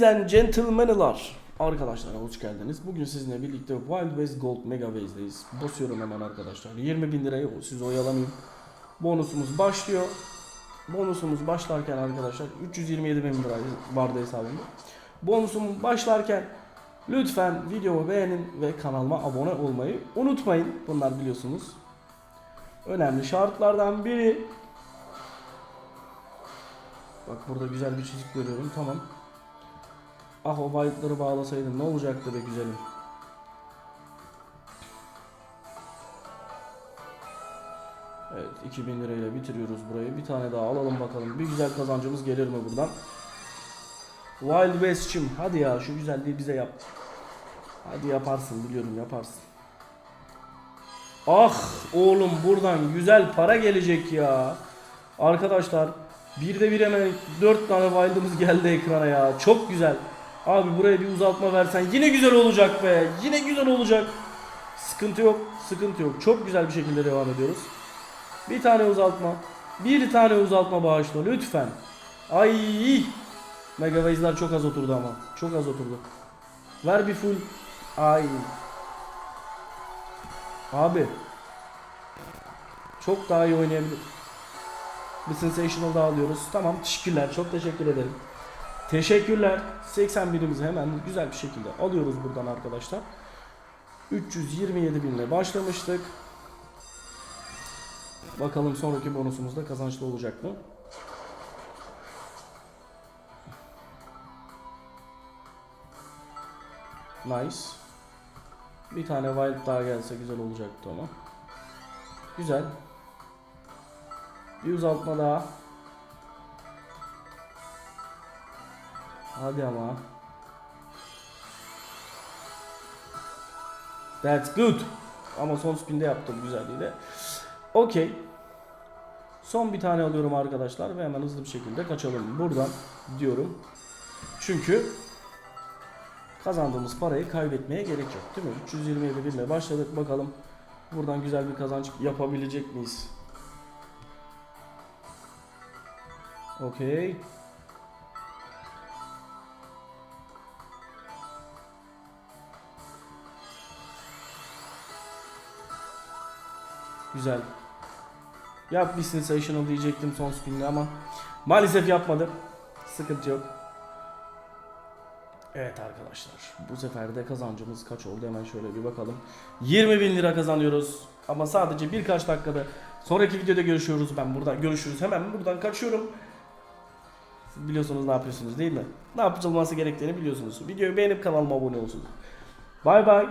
Ladies and gentlemen'lar. Arkadaşlar hoş geldiniz. Bugün sizinle birlikte Wild West Gold Mega Base'deyiz. Basıyorum hemen arkadaşlar. 20 bin lirayı siz oyalamayın. Bonusumuz başlıyor. Bonusumuz başlarken arkadaşlar 327 bin lira vardı hesabımda. Bonusumuz başlarken lütfen videomu beğenin ve kanalıma abone olmayı unutmayın. Bunlar biliyorsunuz. Önemli şartlardan biri. Bak burada güzel bir çizik görüyorum. Tamam. Ah o bayıtları bağlasaydım ne olacaktı be güzelim. Evet 2000 lirayla bitiriyoruz burayı. Bir tane daha alalım bakalım. Bir güzel kazancımız gelir mi buradan? Wild West'cim hadi ya şu güzelliği bize yap. Hadi yaparsın biliyorum yaparsın. Ah oğlum buradan güzel para gelecek ya. Arkadaşlar bir de bir hemen 4 tane wild'ımız geldi ekrana ya. Çok güzel. Abi buraya bir uzatma versen yine güzel olacak be. Yine güzel olacak. Sıkıntı yok. Sıkıntı yok. Çok güzel bir şekilde devam ediyoruz. Bir tane uzatma. Bir tane uzatma bağışla lütfen. Ay. Mega Waze'ler çok az oturdu ama. Çok az oturdu. Ver bir full. Ay. Abi. Çok daha iyi oynayabilir. Bir sensational daha alıyoruz. Tamam teşekkürler. Çok teşekkür ederim. Teşekkürler. 81'imizi hemen güzel bir şekilde alıyoruz buradan arkadaşlar. 327 binle başlamıştık. Bakalım sonraki bonusumuz da kazançlı olacak mı? Nice. Bir tane wild daha gelse güzel olacaktı ama. Güzel. Bir uzatma daha. Hadi ama. That's good. Ama son spinde yaptım güzelliğiyle. Okey. Son bir tane alıyorum arkadaşlar ve hemen hızlı bir şekilde kaçalım buradan diyorum. Çünkü kazandığımız parayı kaybetmeye gerek yok değil mi? 327 bin ile başladık bakalım buradan güzel bir kazanç yapabilecek miyiz? Okey. Güzel. Yap bir sensational diyecektim son spinde ama maalesef yapmadım. Sıkıntı yok. Evet arkadaşlar bu sefer de kazancımız kaç oldu hemen şöyle bir bakalım. 20 bin lira kazanıyoruz ama sadece birkaç dakikada sonraki videoda görüşüyoruz ben buradan görüşürüz hemen buradan kaçıyorum. Siz biliyorsunuz ne yapıyorsunuz değil mi? Ne yapılması gerektiğini biliyorsunuz. Videoyu beğenip kanalıma abone olsunuz. Bay bay.